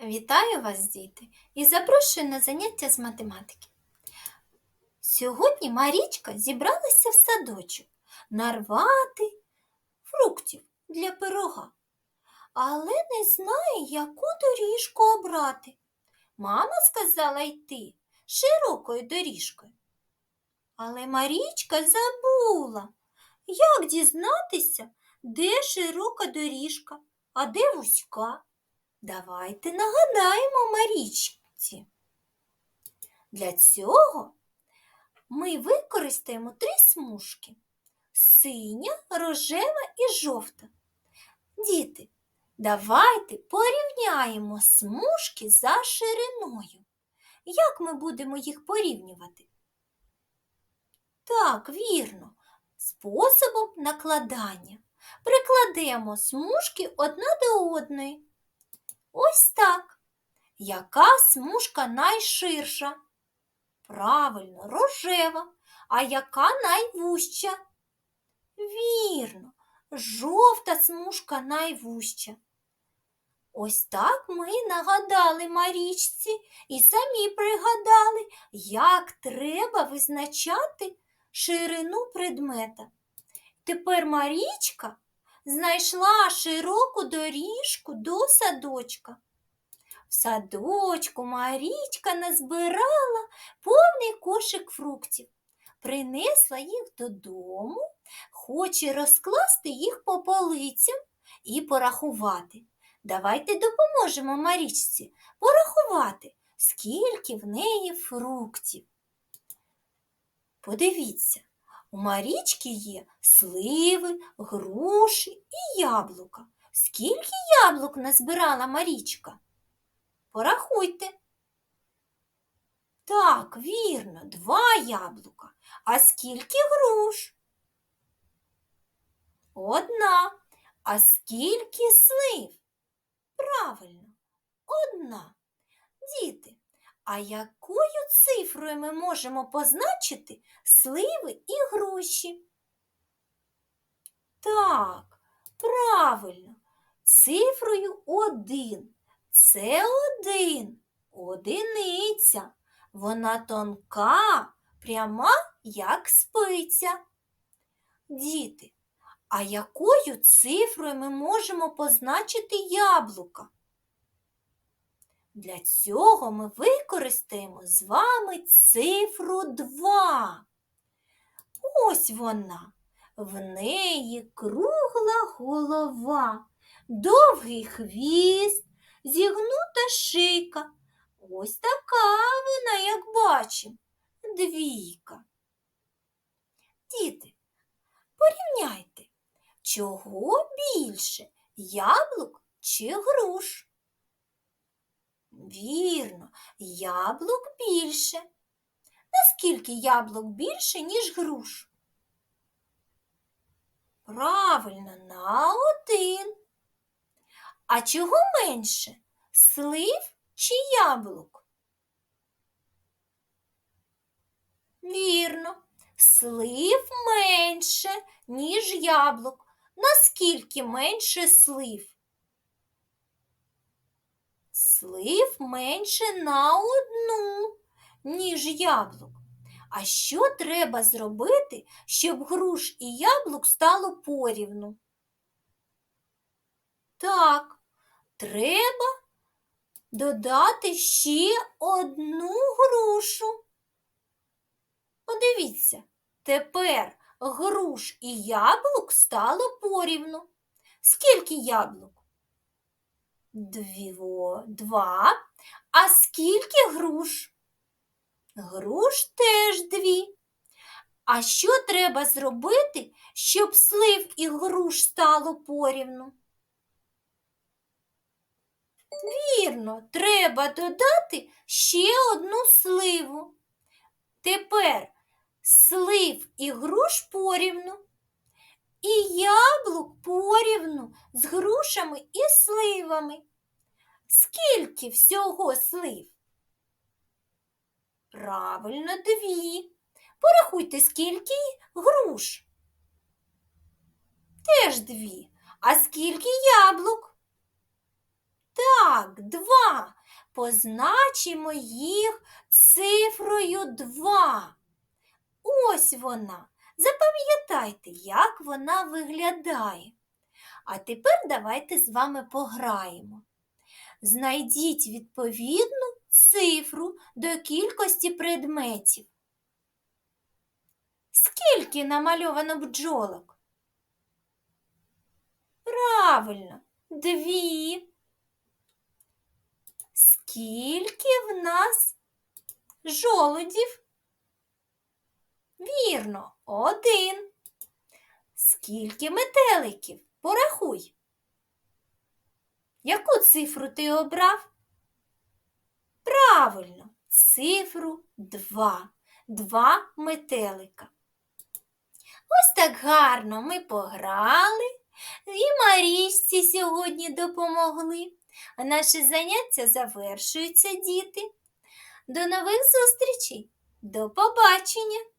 Вітаю вас, діти, і запрошую на заняття з математики. Сьогодні Марічка зібралася в садочок нарвати фруктів для пирога, але не знає, яку доріжку обрати. Мама сказала йти широкою доріжкою. Але Марічка забула, як дізнатися, де широка доріжка, а де вузька. Давайте нагадаємо Марічці. Для цього ми використаємо три смужки синя, рожева і жовта. Діти, давайте порівняємо смужки за шириною. Як ми будемо їх порівнювати? Так, вірно, способом накладання. Прикладемо смужки одна до одної. Ось так. Яка смужка найширша? Правильно, рожева. А яка найвужча? Вірно, жовта смужка найвужча. Ось так ми нагадали Марічці і самі пригадали, як треба визначати ширину предмета. Тепер Марічка знайшла широку доріжку до садочка. В садочку Марічка назбирала повний кошик фруктів, принесла їх додому, хоче розкласти їх по полицям і порахувати. Давайте допоможемо Марічці порахувати, скільки в неї фруктів. Подивіться, у Марічки є сливи, груші і яблука. Скільки яблук назбирала Марічка? Порахуйте. Так, вірно, два яблука. А скільки груш? Одна. А скільки слив? Правильно, одна. Діти, а якою цифрою ми можемо позначити сливи і груші? Так, правильно, цифрою один. Це один, одиниця. Вона тонка, пряма, як спиця. Діти, а якою цифрою ми можемо позначити яблука? Для цього ми використаємо з вами цифру 2. Ось вона. В неї кругла голова, довгий хвіст, зігнута шийка. Ось така вона, як бачимо, двійка. Діти, порівняйте, чого більше яблук чи груш? Вірно, яблук більше. Наскільки яблук більше, ніж груш? Правильно, на один. А чого менше? Слив чи яблук? Вірно, слив менше, ніж яблук. Наскільки менше слив? Слив менше на одну, ніж яблук. А що треба зробити, щоб груш і яблук стало порівну? Так, треба додати ще одну грушу. Подивіться, тепер груш і яблук стало порівну. Скільки яблук? Двіво, два. А скільки груш? Груш теж дві. А що треба зробити, щоб слив і груш стало порівну? Вірно, треба додати ще одну сливу. Тепер слив і груш порівну, і яблук порівну з грушами і сливами. Скільки всього слив? Правильно, дві. Порахуйте, скільки груш. Теж дві. А скільки яблук? Так, два. Позначимо їх цифрою два. Ось вона. Запам'ятайте, як вона виглядає. А тепер давайте з вами пограємо. Знайдіть відповідну цифру до кількості предметів. Скільки намальовано бджолок? Правильно, дві. Скільки в нас жолудів? Вірно, один. Скільки метеликів? Порахуй. Яку цифру ти обрав? Правильно, цифру два. Два метелика. Ось так гарно ми пограли і Марічці сьогодні допомогли. А наше заняття завершується, діти. До нових зустрічей. До побачення!